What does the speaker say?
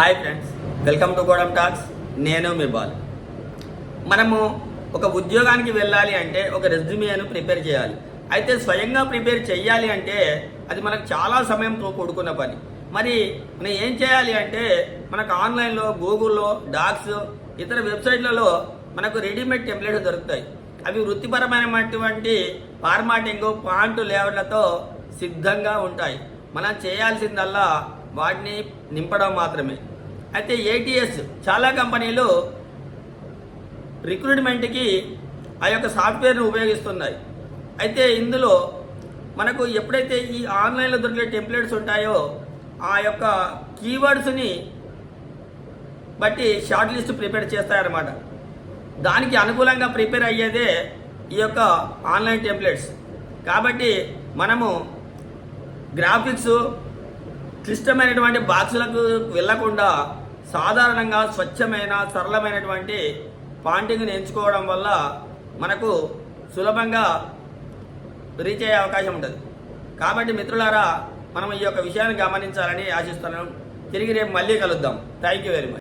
Hi friends welcome to గోడమ్ talks. నేను మీ ball. మనము ఒక ఉద్యోగానికి వెళ్ళాలి అంటే ఒక రెజ్యూమేను ప్రిపేర్ చేయాలి. అయితే స్వయంగా ప్రిపేర్ చేయాలి అంటే అది మనకు చాలా సమయంతో కూడుకున్న పని. మరి మనం ఏం చేయాలి అంటే మనకు ఆన్లైన్లో గూగుల్లో డాక్స్ ఇతర వెబ్సైట్లలో మనకు రెడీమేడ్ టెంప్లెట్స్ దొరుకుతాయి. అవి వృత్తిపరమైనటువంటి ఫార్మాటింగ్ పాంటు లేఅవుట్లతో సిద్ధంగా ఉంటాయి. మనం చేయాల్సిందల్లా వాటిని నింపడం మాత్రమే. అయితే ఏటీఎస్ చాలా కంపెనీలు రిక్రూట్మెంట్కి ఆ యొక్క సాఫ్ట్వేర్ను ఉపయోగిస్తున్నాయి. అయితే ఇందులో మనకు ఎప్పుడైతే ఈ ఆన్లైన్లో దొరికే టెంప్లెట్స్ ఉంటాయో ఆ యొక్క కీవర్డ్స్ని బట్టి షార్ట్ లిస్ట్ ప్రిపేర్ చేస్తాయన్నమాట. దానికి అనుకూలంగా ప్రిపేర్ అయ్యేదే ఈ యొక్క ఆన్లైన్ టెంప్లెట్స్. కాబట్టి మనము గ్రాఫిక్స్ క్లిష్టమైనటువంటి బాక్సులకు వెళ్ళకుండా సాధారణంగా స్వచ్ఛమైన సరళమైనటువంటి పాంటింగ్ని ఎంచుకోవడం వల్ల మనకు సులభంగా రీచ్ అయ్యే అవకాశం ఉంటుంది. కాబట్టి మిత్రులారా మనం ఈ యొక్క విషయాన్ని గమనించాలని ఆశిస్తున్నాం. తిరిగి రేపు మళ్ళీ కలుద్దాం. Thank you very much